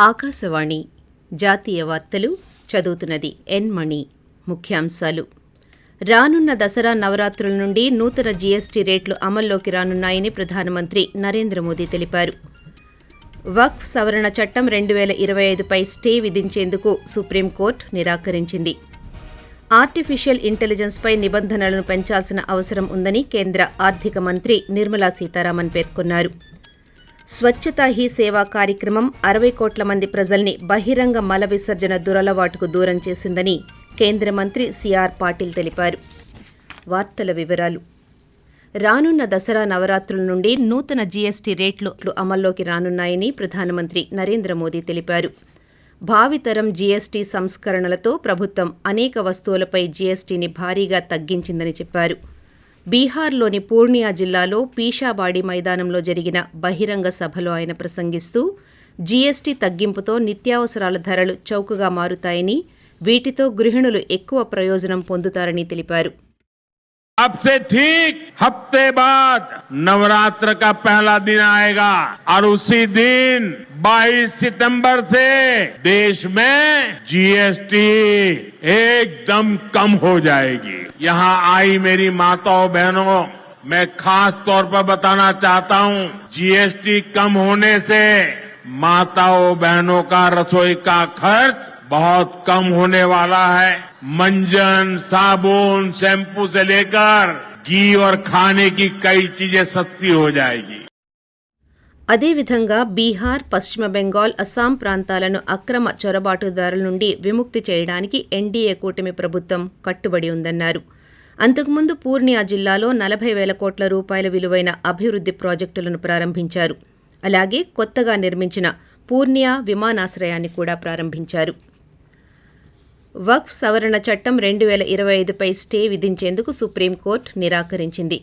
ఆకాశవాణి జాతీయ వార్తలు చదువుతున్నది ఎన్ మణి. ముఖ్యాంశాలు. రానున్న దసరా నవరాత్రుల నుండి నూతన జీఎస్టీ రేట్లు అమల్లోకి రానున్నాయని ప్రధానమంత్రి నరేంద్ర మోదీ తెలిపారు. వక్ఫ్ సవరణ చట్టం రెండు వేల ఇరవై ఐదుపై స్టే విధించేందుకు సుప్రీంకోర్టు నిరాకరించింది. ఆర్టిఫిషియల్ ఇంటెలిజెన్స్పై నిబంధనలను పెంచాల్సిన అవసరం ఉందని కేంద్ర ఆర్థిక మంత్రి నిర్మలా సీతారామన్ పేర్కొన్నారు. స్వచ్ఛతా హీ సేవా కార్యక్రమం అరవై కోట్ల మంది ప్రజల్ని బహిరంగ మల విసర్జన దురలవాటుకు దూరం చేసిందని కేంద్ర మంత్రి సిఆర్ పాటిల్ తెలిపారు. వార్తల వివరాలు. రానున్న దసరా నవరాత్రుల నుండి నూతన జీఎస్టీ రేట్లు అమల్లోకి రానున్నాయని ప్రధానమంత్రి నరేంద్ర మోదీ తెలిపారు. భావితరం జీఎస్టీ సంస్కరణలతో ప్రభుత్వం అనేక వస్తువులపై జీఎస్టీని భారీగా తగ్గించిందని చెప్పారు. బీహార్లోని పూర్ణియా జిల్లాలో పీషాబాడి మైదానంలో జరిగిన బహిరంగ సభలో ఆయన ప్రసంగిస్తూ జీఎస్టీ తగ్గింపుతో నిత్యావసరాల ధరలు చౌకగా మారుతాయని వీటితో గృహిణులు ఎక్కువ ప్రయోజనం పొందుతారని తెలిపారు. अब से ठीक हफ़्ते बाद नवरात्र का पहला दिन आएगा और उसी दिन 22 सितंबर से देश में जीएसटी एकदम कम हो जाएगी। यहाँ आई मेरी माताओं बहनों, मैं खास तौर पर बताना चाहता हूँ जीएसटी कम होने से माताओं बहनों का रसोई का खर्च बहुत कम होने वाला है। मंजन साबुन शैम्पू से लेकर घी और खाने की कई चीजें सस्ती हो जाएगी అదేవిధంగా బీహార్ పశ్చిమ బెంగాల్ అస్సాం ప్రాంతాలను అక్రమ చొరబాటుదారుల నుండి విముక్తి చేయడానికి ఎన్డీఏ కూటమి ప్రభుత్వం కట్టుబడి ఉందన్నారు అంతకుముందు పూర్ణియా జిల్లాలో నలభై వేల కోట్ల రూపాయల విలువైన అభివృద్ది ప్రాజెక్టులను ప్రారంభించారు అలాగే కొత్తగా నిర్మించిన పూర్ణియా విమానాశ్రయాన్ని కూడా ప్రారంభించారు వక్ఫ్ సవరణ చట్టం రెండు వేల ఇరవై ఐదుపై స్టే విధించేందుకు సుప్రీంకోర్టు నిరాకరించింది.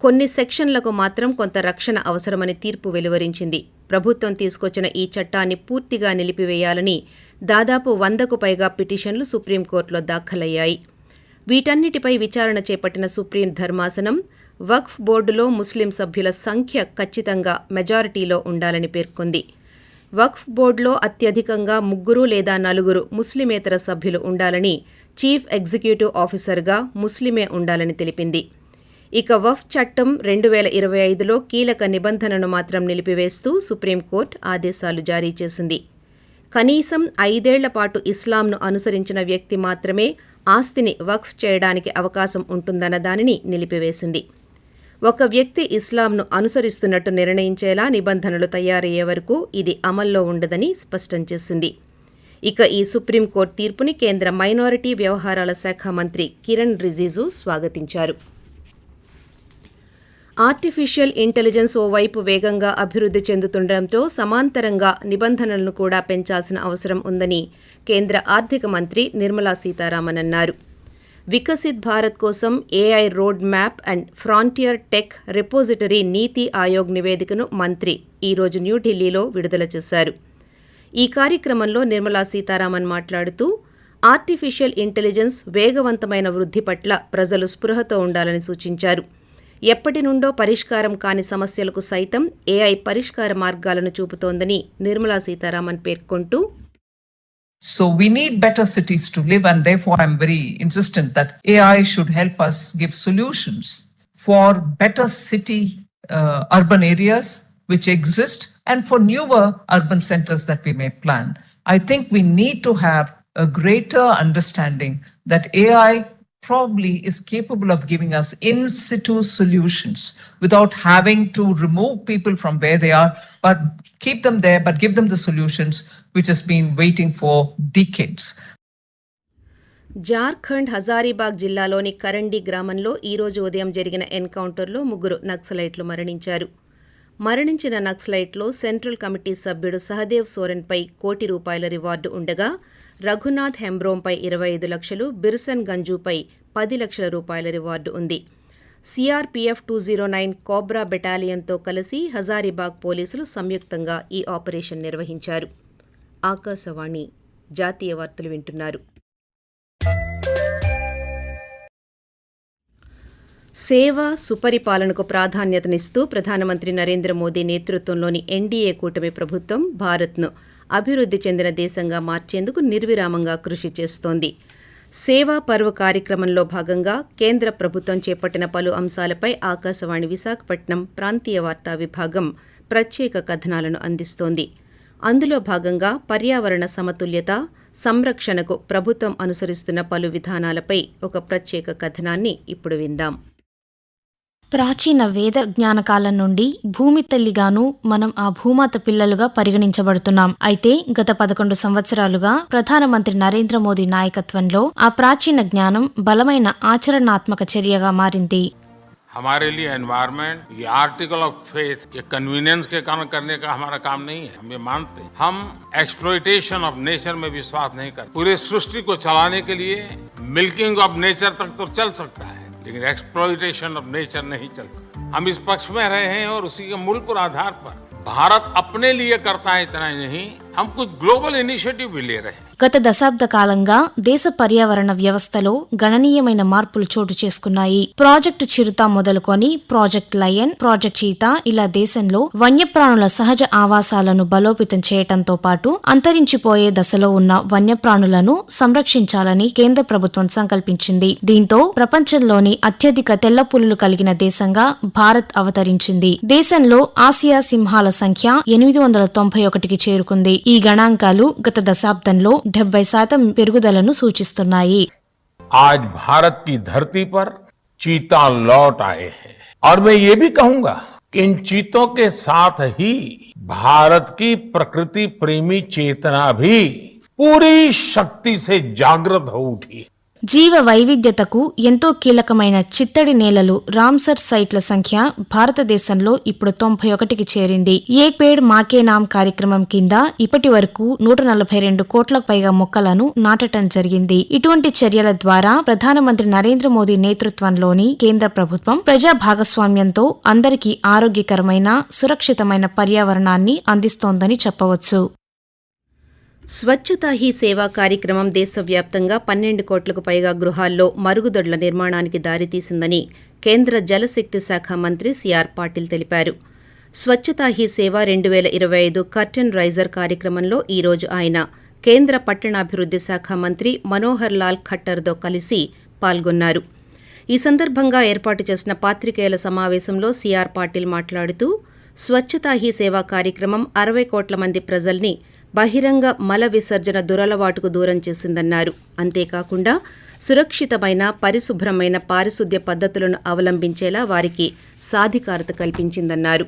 కొన్ని సెక్షన్లకు మాత్రం కొంత రక్షణ అవసరమని తీర్పు వెలువరించింది. ప్రభుత్వం తీసుకొచ్చిన ఈ చట్టాన్ని పూర్తిగా నిలిపివేయాలని దాదాపు వందకు పైగా పిటిషన్లు సుప్రీంకోర్టులో దాఖలయ్యాయి. వీటన్నిటిపై విచారణ చేపట్టిన సుప్రీం ధర్మాసనం వక్ఫ్ బోర్డులో ముస్లిం సభ్యుల సంఖ్య ఖచ్చితంగా మెజారిటీలో ఉండాలని పేర్కొంది. వక్ఫ్ బోర్డులో అత్యధికంగా ముగ్గురు లేదా నలుగురు ముస్లిమేతర సభ్యులు ఉండాలని చీఫ్ ఎగ్జిక్యూటివ్ ఆఫీసర్గా ముస్లిమే ఉండాలని తెలిపింది. ఇక వఫ్ చట్టం రెండు వేల ఇరవై ఐదులో కీలక నిబంధనను మాత్రం నిలిపివేస్తూ సుప్రీంకోర్టు ఆదేశాలు జారీ చేసింది. కనీసం ఐదేళ్ళ పాటు ఇస్లాంను అనుసరించిన వ్యక్తి మాత్రమే ఆస్తిని వక్ఫ్ చేయడానికి అవకాశం ఉంటుందన్న దానిని నిలిపివేసింది. ఒక వ్యక్తి ఇస్లాంను అనుసరిస్తున్నట్టు నిర్ణయించేలా నిబంధనలు తయారయ్యే వరకు ఇది అమల్లో ఉండదని స్పష్టం చేసింది. ఇక ఈ సుప్రీంకోర్టు తీర్పుని కేంద్ర మైనారిటీ వ్యవహారాల శాఖ మంత్రి కిరణ్ రిజిజు స్వాగతించారు. ఆర్టిఫిషియల్ ఇంటెలిజెన్స్ ఓవైపు వేగంగా అభివృద్ధి చెందుతుండటంతో సమాంతరంగా నిబంధనలను కూడా పెంచాల్సిన అవసరం ఉందని కేంద్ర ఆర్థిక మంత్రి నిర్మలా సీతారామన్ అన్నారు. వికసిత్ భారత్ కోసం AI road map and frontier tech repository Niti Aayog నివేదికను మంత్రి ఈరోజు న్యూఢిల్లీలో విడుదల చేశారు. ఈ కార్యక్రమంలో నిర్మలా సీతారామన్ మాట్లాడుతూ ఆర్టిఫిషియల్ ఇంటెలిజెన్స్ వేగవంతమైన వృద్ధి పట్ల ప్రజలు స్పృహతో ఉండాలని సూచించారు. ఎప్పటి నుండో పరిష్కారం కాని సమస్యలకు సైతం ఏఐ పరిష్కార మార్గాలను చూపుతోందని నిర్మలా సీతారామన్ పేర్కొంటూ So we need better cities to live, and therefore I'm very insistent that AI should help us give solutions for better city uh, urban areas which exist and for newer urban centers that we may plan. I think we need to have a greater understanding that AI probably is capable of giving us in situ solutions without having to remove people from where they are, but keep them there, but give them the solutions which has been waiting for decades. Jharkhand Hazaribagh జిల్లాలోని కరండి గ్రామంలో ఈరోజు ఉదయం జరిగిన ఎన్కౌంటర్లో ముగ్గురు నక్సలైట్లు మరణించారు మరణించిన నక్సలైట్లో సెంట్రల్ కమిటీ సభ్యుడు సహదేవ్ సోరెన్పై కోటి రూపాయల రివార్డు ఉండగా రఘునాథ్ హెంబ్రోంపై ఇరవై ఐదు లక్షలు బిర్సన్ గంజుపై పది లక్షల రూపాయల రివార్డు ఉంది. CRPF two zero nine CoBRA బెటాలియన్తో కలిసి హజారీబాగ్ పోలీసులు సంయుక్తంగా ఈ ఆపరేషన్ నిర్వహించారు. ఆకాశవాణి జాతీయ వార్తలు వింటున్నారు. సేవ సుపరిపాలనకు ప్రాధాన్యతనిస్తూ ప్రధానమంత్రి నరేంద్ర మోదీ నేతృత్వంలోని ఎన్డీఏ కూటమి ప్రభుత్వం భారత్ను అభివృద్ధి చెందిన దేశంగా మార్చేందుకు నిర్విరామంగా కృషి చేస్తోంది. సేవా పర్వ కార్యక్రమంలో భాగంగా కేంద్ర ప్రభుత్వం చేపట్టిన పలు అంశాలపై ఆకాశవాణి విశాఖపట్నం ప్రాంతీయ వార్తా విభాగం ప్రత్యేక కథనాలను అందిస్తోంది. అందులో భాగంగా పర్యావరణ సమతుల్యత సంరక్షణకు ప్రభుత్వం అనుసరిస్తున్న పలు విధానాలపై ఒక ప్రత్యేక కథనాన్ని ఇప్పుడు విందాం. ప్రాచీన వేద జ్ఞానకాలం నుండి భూమి తల్లిగాను మనం ఆ భూమాత పిల్లలుగా పరిగణించబడుతున్నాం అయితే గత పదకొండు సంవత్సరాలుగా ప్రధానమంత్రి నరేంద్ర మోదీ నాయకత్వంలో ఆ ప్రాచీన జ్ఞానం బలమైన ఆచరణాత్మక చర్యగా మారింది हमारे लिए एनवायरमेंट ये आर्टिकल ऑफ फेथ ये कन्वीनियंस के कारण करने का हमारा काम नहीं है हम ये मानते हैं हम एक्सप्लोइटेशन ऑफ नेचर में विश्वास नहीं करते पूरे सृष्टि को चलाने के लिए मिल्किंग ऑफ नेचर तक तो चल सकता है लेकिन एक्सप्लोइटेशन ऑफ़ नेचर नहीं चलता। हम इस पक्ष में रहे हैं और उसी के मूल पर आधार पर भारत अपने लिए करता है इतना ही नहीं, हम कुछ ग्लोबल इनिशिएटिव भी ले रहे हैं। గత దశాబ్ద కాలంగా దేశ పర్యావరణ వ్యవస్థలో గణనీయమైన మార్పులు చోటు చేసుకున్నాయి. ప్రాజెక్టు చిరుత మొదలుకొని ప్రాజెక్ట్ లయన్ ప్రాజెక్ట్ చీత ఇలా దేశంలో వన్యప్రాణుల సహజ ఆవాసాలను బలోపేతం చేయటంతో పాటు అంతరించిపోయే దశలో ఉన్న వన్యప్రాణులను సంరక్షించాలని కేంద్ర ప్రభుత్వం సంకల్పించింది. దీంతో ప్రపంచంలోని అత్యధిక తెల్ల పులులు కలిగిన దేశంగా భారత్ అవతరించింది. దేశంలో ఆసియా సింహాల సంఖ్య ఎనిమిది వందల తొంభై ఒకటికి చేరుకుంది. ఈ గణాంకాలు గత దశాబ్దంలో డెబ్బై శాతం పెరుగుదలను సూచిస్తున్నాయి आज भारत की धरती पर चीता लौट आए हैं और मैं ये भी कहूंगा कि इन चीतों के साथ ही भारत की प्रकृति प्रेमी चेतना भी पूरी शक्ति से जागृत हो उठी है జీవ వైవిధ్యతకు ఎంతో కీలకమైన చిత్తడి నేలలు రామ్సర్ సైట్ల సంఖ్య భారతదేశంలో ఇప్పుడు తొంభై ఒకటికి చేరింది. ఏక్ పేడ్ మాకే నామ్ కార్యక్రమం కింద ఇప్పటి వరకు నూట నలభై రెండు కోట్లకు పైగా మొక్కలను నాటటం జరిగింది. ఇటువంటి చర్యల ద్వారా ప్రధానమంత్రి నరేంద్ర మోదీ నేతృత్వంలోని కేంద్ర ప్రభుత్వం ప్రజా భాగస్వామ్యంతో అందరికీ ఆరోగ్యకరమైన సురక్షితమైన పర్యావరణాన్ని అందిస్తోందని చెప్పవచ్చు. స్వచ్ఛతా హీ సేవా కార్యక్రమం దేశవ్యాప్తంగా పన్నెండు కోట్లకు పైగా గృహాల్లో మరుగుదొడ్ల నిర్మాణానికి దారితీసిందని కేంద్ర జలశక్తి శాఖ మంత్రి సిఆర్ పాటిల్ తెలిపారు. స్వచ్ఛతా హీ సేవ రెండు వేల ఇరవై ఐదు కర్టెన్ రైజర్ కార్యక్రమంలో ఈరోజు ఆయన కేంద్ర పట్టణాభివృద్ధి శాఖ మంత్రి మనోహర్ లాల్ ఖట్టర్తో కలిసి పాల్గొన్నారు. ఈ సందర్భంగా ఏర్పాటు చేసిన పాత్రికేయుల సమావేశంలో సిఆర్ పాటిల్ మాట్లాడుతూ స్వచ్ఛతా హీ సేవా కార్యక్రమం అరవై కోట్ల మంది ప్రజల్ని బహిరంగ మల విసర్జన దురలవాటుకు దూరం చేసిందన్నారు. అంతేకాకుండా సురక్షితమైన పరిశుభ్రమైన పారిశుద్ధ్య పద్ధతులను అవలంబించేలా వారికి సాధికారత కల్పించిందన్నారు.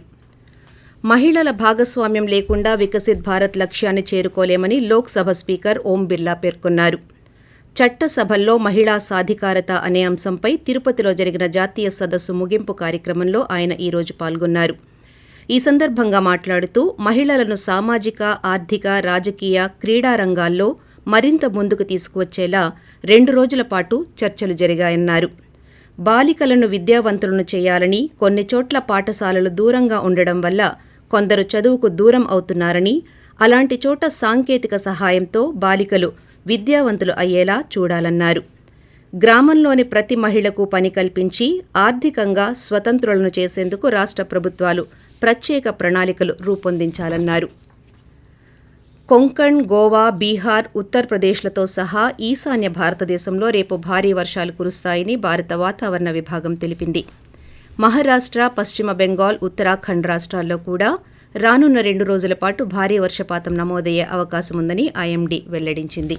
మహిళల భాగస్వామ్యం లేకుండా వికసిత్ భారత్ లక్ష్యాన్ని చేరుకోలేమని లోక్సభ స్పీకర్ ఓం బిర్లా పేర్కొన్నారు. చట్టసభల్లో మహిళా సాధికారత అనే అంశంపై తిరుపతిలో జరిగిన జాతీయ సదస్సు ముగింపు కార్యక్రమంలో ఆయన ఈరోజు పాల్గొన్నారు. ఈ సందర్భంగా మాట్లాడుతూ మహిళలను సామాజిక ఆర్థిక రాజకీయ క్రీడా రంగాల్లో మరింత ముందుకు తీసుకువచ్చేలా రెండు రోజుల పాటు చర్చలు జరిగాయన్నారు. బాలికలను విద్యావంతులను చేయాలని కొన్ని చోట్ల పాఠశాలలు దూరంగా ఉండడం వల్ల కొందరు చదువుకు దూరం అవుతున్నారని అలాంటి చోట సాంకేతిక సహాయంతో బాలికలు విద్యావంతులు అయ్యేలా చూడాలన్నారు. గ్రామంలోని ప్రతి మహిళకు పని కల్పించి ఆర్థికంగా స్వతంత్రులను చేసేందుకు రాష్ట్ర ప్రభుత్వాలు ప్రత్యేక ప్రణాళికలు రూపొందించాలన్నారు. కొంకణ్ గోవా బీహార్ ఉత్తరప్రదేశ్లతో సహా ఈశాన్య భారతదేశంలో రేపు భారీ వర్షాలు కురుస్తాయని భారత వాతావరణ విభాగం తెలిపింది. మహారాష్ట్ర పశ్చిమ బెంగాల్ ఉత్తరాఖండ్ రాష్ట్రాల్లో కూడా రానున్న రెండు రోజుల పాటు భారీ వర్షపాతం నమోదయ్యే అవకాశం ఉందని ఐఎండీ వెల్లడించింది.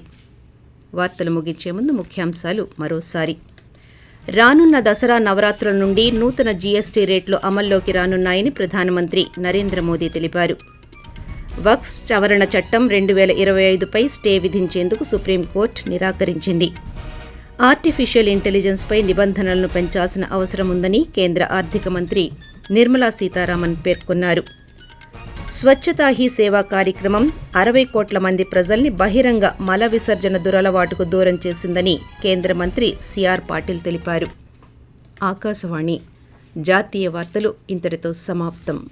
వార్తలు ముగించే ముందు ముఖ్యాంశాలు మరోసారి. రానున్న దసరా నవరాత్రుల నుండి నూతన జీఎస్టీ రేట్లు అమల్లోకి రానున్నాయని ప్రధానమంత్రి నరేంద్ర మోదీ తెలిపారు. వక్ఫ్ సవరణ చట్టం రెండు వేల ఇరవై ఐదుపై స్టే విధించేందుకు సుప్రీంకోర్టు నిరాకరించింది. ఆర్టిఫిషియల్ ఇంటెలిజెన్స్పై నిబంధనలను పెంచాల్సిన అవసరం ఉందని కేంద్ర ఆర్థిక మంత్రి నిర్మలా సీతారామన్ పేర్కొన్నారు. స్వచ్ఛతా హీ సేవా కార్యక్రమం అరవై కోట్ల మంది ప్రజల్ని బహిరంగ మల విసర్జన దురలవాటుకు దూరం చేసిందని కేంద్ర మంత్రి సిఆర్ పాటిల్ తెలిపారు. ఆకాశవాణి జాతీయ వార్తలు ఇంతటితో సమాప్తం.